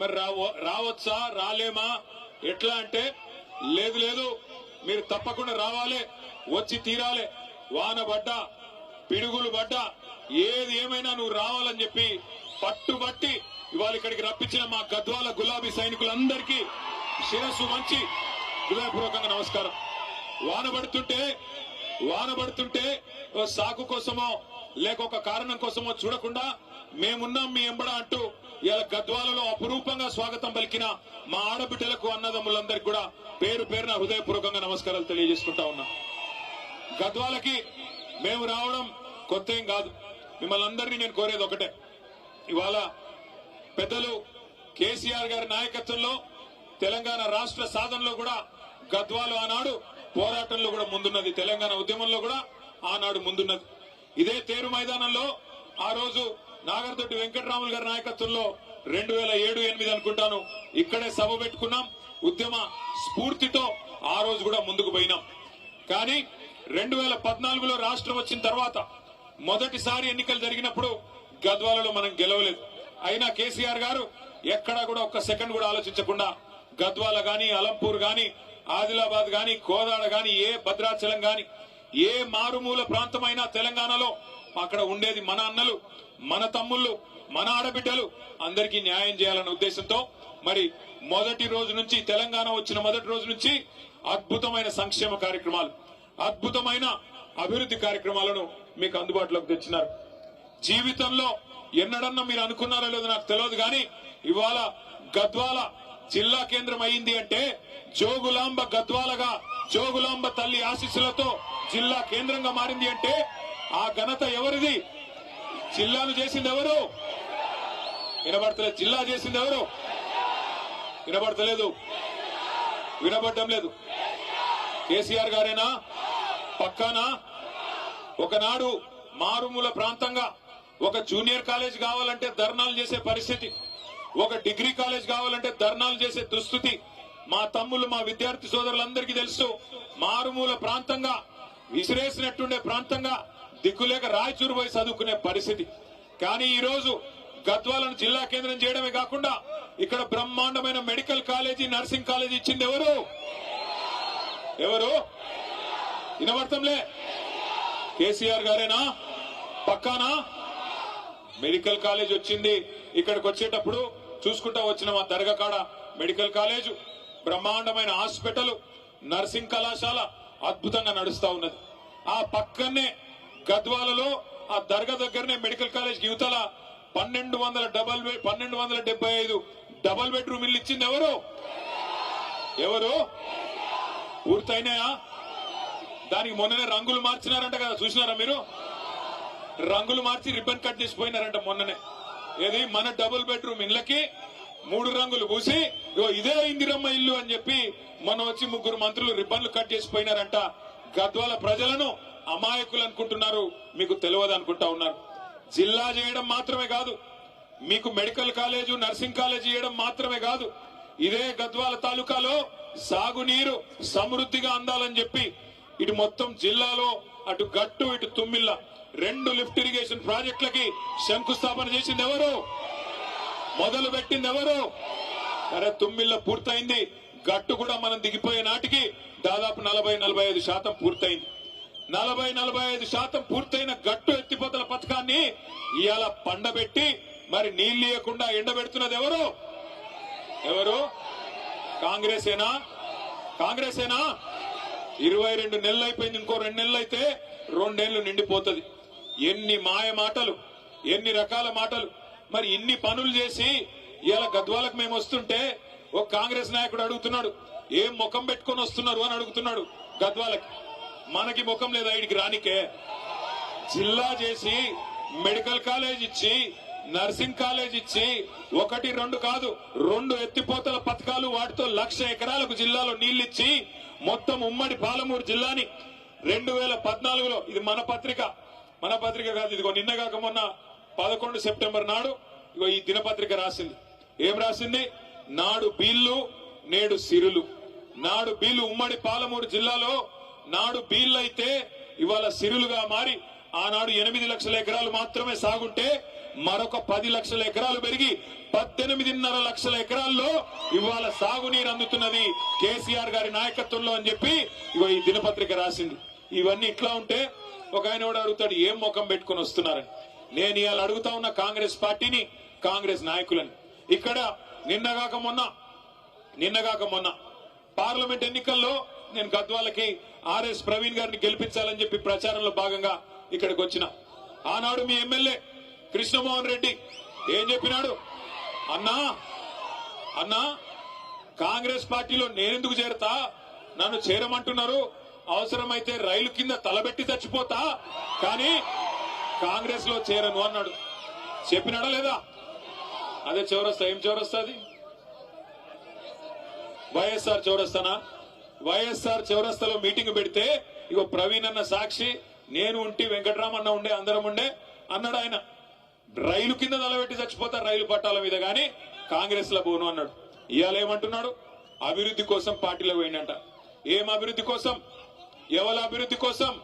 మరి రావ రావచ్చా రాలేమా? ఎట్లా అంటే లేదు లేదు మీరు తప్పకుండా రావాలి వచ్చి తీరాలి. వాన పడ్డా పిడుగులు పడ్డా ఏది ఏమైనా నువ్వు రావాలని చెప్పి పట్టుబట్టి ఇవాళ ఇక్కడికి రప్పించిన మా గద్వాల గులాబీ సైనికులందరికీ శిరస్సు మంచి హృదయపూర్వకంగా నమస్కారం. వాన పడుతుంటే వాన పడుతుంటే సాకు కోసమో లేక ఒక కారణం కోసమో చూడకుండా మేమున్నాం మీ ఎంబడ అంటూ ఇలా గద్వాలలో అపురూపంగా స్వాగతం పలికిన మా ఆడబిడ్డలకు అన్నదమ్ములందరికీ కూడా పేరు పేరున హృదయపూర్వకంగా నమస్కారాలు తెలియజేసుకుంటా ఉన్నా. గద్వాలకి మేము రావడం కొత్త ఏం కాదు. మిమ్మల్ని అందరినీ నేను కోరేది ఒకటే. ఇవాళ పెద్దలు కేసీఆర్ గారి నాయకత్వంలో తెలంగాణ రాష్ట్ర సాధనలో కూడా గద్వాలు ఆనాడు పోరాటంలో కూడా ముందున్నది. తెలంగాణ ఉద్యమంలో కూడా ఆనాడు ముందున్నది. ఇదే తేరు మైదానంలో ఆ రోజు నాగర్దొడ్డి వెంకటరాములు గారి నాయకత్వంలో రెండు వేల ఏడు ఎనిమిది అనుకుంటాను. ఇక్కడే సభ పెట్టుకున్నాం. ఉద్యమ స్ఫూర్తితో ఆ రోజు కూడా ముందుకు పోయినాం. కానీ రెండు వేల పద్నాలుగులో రాష్ట్రం వచ్చిన తర్వాత మొదటిసారి ఎన్నికలు జరిగినప్పుడు గద్వాలలో మనం గెలవలేదు. అయినా కేసీఆర్ గారు ఎక్కడా కూడా ఒక్క సెకండ్ కూడా ఆలోచించకుండా గద్వాల గాని అలంపూర్ గాని ఆదిలాబాద్ గాని కోదాడ గాని ఏ భద్రాచలం గాని ఏ మారుమూల ప్రాంతమైనా తెలంగాణలో అక్కడ ఉండేది మన అన్నలు. మన తమ్ముళ్ళు మన ఆడబిడ్డలు అందరికీ న్యాయం చేయాలనే ఉద్దేశంతో మరి మొదటి రోజు నుంచి తెలంగాణ వచ్చిన మొదటి రోజు నుంచి అద్భుతమైన సంక్షేమ కార్యక్రమాలు అద్భుతమైన అభివృద్ధి కార్యక్రమాలను మీకు అందుబాటులోకి తెచ్చినారు. జీవితంలో ఎన్నడన్నా మీరు అనుకున్నారో లేదో నాకు తెలియదు కానీ ఇవాళ గద్వాల జిల్లా కేంద్రం అయింది అంటే జోగులాంబ గద్వాలగా జోగులాంబ తల్లి ఆశీస్సులతో జిల్లా కేంద్రంగా మారింది అంటే ఆ ఘనత ఎవరిది? జిల్లాను చేసింది ఎవరు? వినబడతలేదు. జిల్లా చేసింది ఎవరు? వినబడతలేదు. వినబడటం లేదు. కేసీఆర్ గారేనా? పక్కానా? ఒకనాడు మారుమూల ప్రాంతంగా ఒక జూనియర్ కాలేజ్ కావాలంటే ధర్నాలు చేసే పరిస్థితి ఒక డిగ్రీ కాలేజ్ కావాలంటే ధర్నాలు చేసే దుస్థితి మా తమ్ముళ్ళు మా విద్యార్థి సోదరులందరికీ తెలుసు. మారుమూల ప్రాంతంగా విసిరేసినట్టుండే ప్రాంతంగా దిక్కులేక రాయచూరు పోయి చదువుకునే పరిస్థితి. కానీ ఈరోజు గద్వాలను జిల్లా కేంద్రం చేయడమే కాకుండా ఇక్కడ బ్రహ్మాండమైన మెడికల్ కాలేజీ నర్సింగ్ కాలేజీ ఇచ్చింది ఎవరు? ఎవరు? వినబడతాంలే. కేసీఆర్ గారేనా? పక్కానా? మెడికల్ కాలేజ్ వచ్చింది. ఇక్కడికి వచ్చేటప్పుడు చూసుకుంటా వచ్చిన మా దర్గా కాడ మెడికల్ కాలేజు బ్రహ్మాండమైన హాస్పిటల్ నర్సింగ్ కళాశాల అద్భుతంగా నడుస్తా ఉన్నది. ఆ పక్కనే గద్వాలలో ఆ దర్గా దగ్గరనే మెడికల్ కాలేజ్ యువతల పన్నెండు వందల డబల్ బెడ్ పన్నెండు వందల డెబ్బై ఐదు డబల్ బెడ్రూమ్ ఇల్లు ఇచ్చింది ఎవరు? ఎవరు? పూర్తయినాయా? దానికి మొన్ననే రంగులు మార్చినారంట కదా చూసినారా మీరు? రంగులు మార్చి రిబ్బన్ కట్ చేసిపోయినారంట మొన్ననే. ఏది? మన డబుల్ బెడ్రూమ్ ఇళ్ళకి మూడు రంగులు పూసి ఇదే ఇందిరమ్మ ఇల్లు అని చెప్పి మొన్న వచ్చి ముగ్గురు మంత్రులు రిబ్బన్లు కట్ చేసిపోయినారంట గద్వాల ప్రజలను అమాయకులు అనుకుంటున్నారు మీకు తెలియదు అనుకుంటా ఉన్నారు. జిల్లా చేయడం మాత్రమే కాదు మీకు మెడికల్ కాలేజు నర్సింగ్ కాలేజ్ చేయడం మాత్రమే కాదు ఇదే గద్వాల తాలూకాలో సాగునీరు సమృద్ధిగా అందాలని చెప్పి ఇటు మొత్తం జిల్లాలో అటు గట్టు ఇటు తుమ్మిళ్ళ రెండు లిఫ్ట్ ఇరిగేషన్ ప్రాజెక్టులకి శంకుస్థాపన చేసింది ఎవరు? మొదలు పెట్టింది ఎవరు? అరే తుమ్మిళ్ళ పూర్తయింది గట్టు కూడా మనం దిగిపోయే నాటికి దాదాపు నలభై నలభై ఐదు శాతం పూర్తయింది. నలభై నలభై ఐదు శాతం పూర్తయిన గట్టు ఎత్తిపోతల పథకాన్ని ఇవాళ పండబెట్టి మరి నీళ్ళు ఇవ్వకుండా ఎండబెడుతున్నది ఎవరు? ఎవరు? కాంగ్రెసేనా? కాంగ్రెసేనా? ఇరవై రెండు నెలలు అయిపోయింది ఇంకో రెండు నెలలు అయితే రెండేళ్ళు నిండిపోతుంది. ఎన్ని మాయ మాటలు ఎన్ని రకాల మాటలు. మరి ఇన్ని పనులు చేసి ఇలా గద్వాలకు మేము వస్తుంటే ఒక కాంగ్రెస్ నాయకుడు అడుగుతున్నాడు ఏం ముఖం పెట్టుకొని వస్తున్నారు? అని అడుగుతున్నాడు గద్వాలకి. మనకి ముఖం లేదా ఇడికి రానికే. జిల్లా చేసి మెడికల్ కాలేజ్ ఇచ్చి నర్సింగ్ కాలేజ్ ఇచ్చి ఒకటి రెండు కాదు రెండు ఎత్తిపోతల పథకాలు వాటితో లక్ష ఎకరాలకు జిల్లాలో నీళ్ళిచ్చి మొత్తం ఉమ్మడి పాలమూరు జిల్లాని రెండు వేల పద్నాలుగులో ఇది మన పత్రిక మన పత్రిక కాదు ఇదిగో నిన్న కాక మొన్న పదకొండు సెప్టెంబర్ నాడు ఇగో ఈ దినపత్రిక రాసింది. ఏం రాసింది? నాడు బీళ్ళు నేడు సిరులు. నాడు బీళ్ళు ఉమ్మడి పాలమూరు జిల్లాలో నాడు బీళ్ళైతే ఇవాళ సిరులుగా మారి ఆనాడు ఎనిమిది లక్షల ఎకరాలు మాత్రమే సాగుంటే మరొక పది లక్షల ఎకరాలు పెరిగి పద్దెనిమిదిన్నర లక్షల ఎకరాల్లో ఇవాళ సాగునీరు అందుతున్నది కేసీఆర్ గారి నాయకత్వంలో అని చెప్పి ఇవ ఈ దినపత్రిక రాసింది. ఇవన్నీ ఇట్లా ఉంటే ఒక ఆయన కూడా అడుగుతాడు ఏం ముఖం పెట్టుకొని వస్తున్నారని? నేను ఇవాళ అడుగుతా ఉన్న కాంగ్రెస్ పార్టీని కాంగ్రెస్ నాయకులని. ఇక్కడ నిన్నగాక మొన్న నిన్నగాక మొన్న పార్లమెంట్ ఎన్నికల్లో నేను గద్వాలకి ఆర్ఎస్ ప్రవీణ్ గారిని గెలిపించాలని చెప్పి ప్రచారంలో భాగంగా ఇక్కడికి వచ్చిన. ఆనాడు మీ ఎమ్మెల్యే కృష్ణమోహన్ రెడ్డి ఏం చెప్పినాడు? అన్నా అన్నా కాంగ్రెస్ పార్టీలో నేనెందుకు చేరతా? నన్ను చేరమంటున్నారు. అవసరమైతే రైలు కింద తలబెట్టి చచ్చిపోతా. కానీ కాంగ్రెస్లో చేరను అన్నాడు. చెప్పినాడా లేదా? అదే చౌరస్తా. ఏం చౌరస్తా అది? వైఎస్ఆర్ చౌరస్తానా? వైఎస్ఆర్ చౌరస్తాలో మీటింగ్ పెడితే ఇగో ప్రవీణ్ అన్న సాక్షి నేను ఉంటి వెంకటరామన్న ఉండే అందరం ఉండే అన్నాడు ఆయన. రైలు కింద నిలబెట్టి చచ్చిపోతారు రైలు పట్టాల మీద కానీ కాంగ్రెస్లో పోను అన్నాడు. ఇవాళ ఏమంటున్నాడు? అభివృద్ధి కోసం పార్టీలో పోయిండంట. ఏం అభివృద్ధి కోసం? ఎవరి అభివృద్ధి కోసం?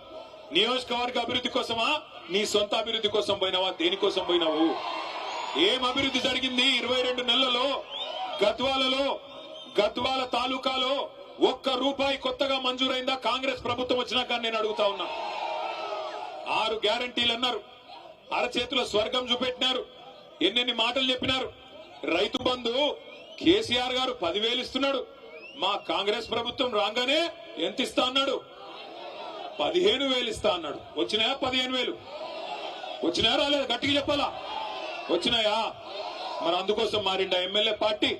నియోజకవర్గ అభివృద్ధి కోసమా? నీ సొంత అభివృద్ధి కోసం పోయినావా? దేనికోసం పోయినావు? ఏం అభివృద్ధి జరిగింది? ఇరవై రెండు నెలలలో గద్వాలలో గద్వాల తాలూకాలో ఒక్క రూపాయి కొత్తగా మంజూరైందా? కాంగ్రెస్ ప్రభుత్వం వచ్చినాక నేను అడుగుతా ఉన్నా. ఆరు గ్యారంటీలు అన్నారు. అరచేతిలో స్వర్గం చూపెట్టినారు. ఎన్నెన్ని మాటలు చెప్పినారు. రైతు బంధు కేసీఆర్ గారు పదివేలు ఇస్తున్నాడు. మా కాంగ్రెస్ ప్రభుత్వం రాగానే ఎంత ఇస్తా అన్నాడు? పదిహేను వేలు ఇస్తా అన్నాడు. వచ్చినాయా పదిహేను వేలు? వచ్చినాయా రాలేదు? గట్టిగా చెప్పాలా? వచ్చినాయా? మరి అందుకోసం మారిండా ఎమ్మెల్యే పార్టీ?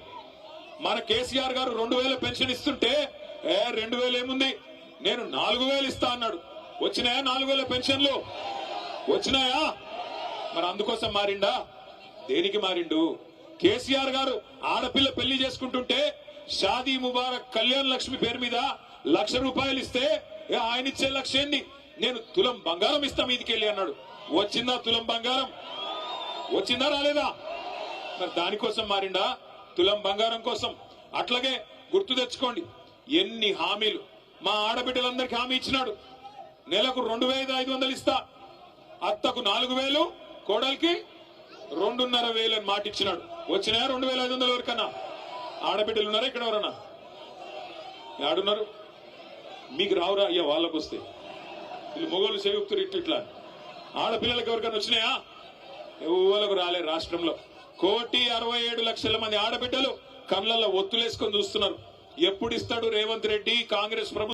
మన కేసీఆర్ గారు రెండు వేల పెన్షన్ ఇస్తుంటే ఏ రెండు వేలు ఏముంది? నేను నాలుగు వేలు ఇస్తా అన్నాడు. వచ్చినాయా నాలుగు వేల పెన్షన్లు? వచ్చినాయా? మరి అందుకోసం మారిండా? దేనికి మారిండు? కేసీఆర్ గారు ఆడపిల్ల పెళ్ళి చేసుకుంటుంటే షాదీ ముబారక్ కళ్యాణ్ లక్ష్మి పేరు మీద లక్ష రూపాయలు ఇస్తే ఆయన ఇచ్చే లక్ష ఏంది? నేను తులం బంగారం ఇస్తా మీదికెళ్ళి అన్నాడు. వచ్చిందా తులం బంగారం? వచ్చిందా రాలేదా? మరి దానికోసం మారిండా? తులం బంగారం కోసం. అట్లాగే గుర్తు తెచ్చుకోండి. ఎన్ని హామీలు. మా ఆడబిడ్డలందరికీ హామీ ఇచ్చినాడు. నెలకు రెండు వేల ఐదు వందలు ఇస్తా. అత్తకు నాలుగు వేలు కోడలికి రెండున్నర వేలు అని మాట ఇచ్చినాడు. వచ్చినాయా రెండు వేల ఐదు వందల వరకన్నా ఆడబిడ్డలు ఉన్నారా ఇక్కడ ఎవరన్నా? ఆడున్నారు మీకు రావురా అయ్యా వాళ్ళకు వస్తే వీళ్ళు మొగోళ్ళు సేవకుతారు ఇట్లా ఇట్లా. ఆడపిల్లలకు ఎవరికైనా వచ్చినాయా? ఎవరికి రాలే రాష్ట్రంలో. కోటి అరవై ఏడు లక్షల మంది ఆడబిడ్డలు కళ్ళల్లో ఒత్తులేసుకొని చూస్తున్నారు. ఎప్పుడు ఇస్తాడు రేవంత్ రెడ్డి కాంగ్రెస్ ప్రభుత్వం?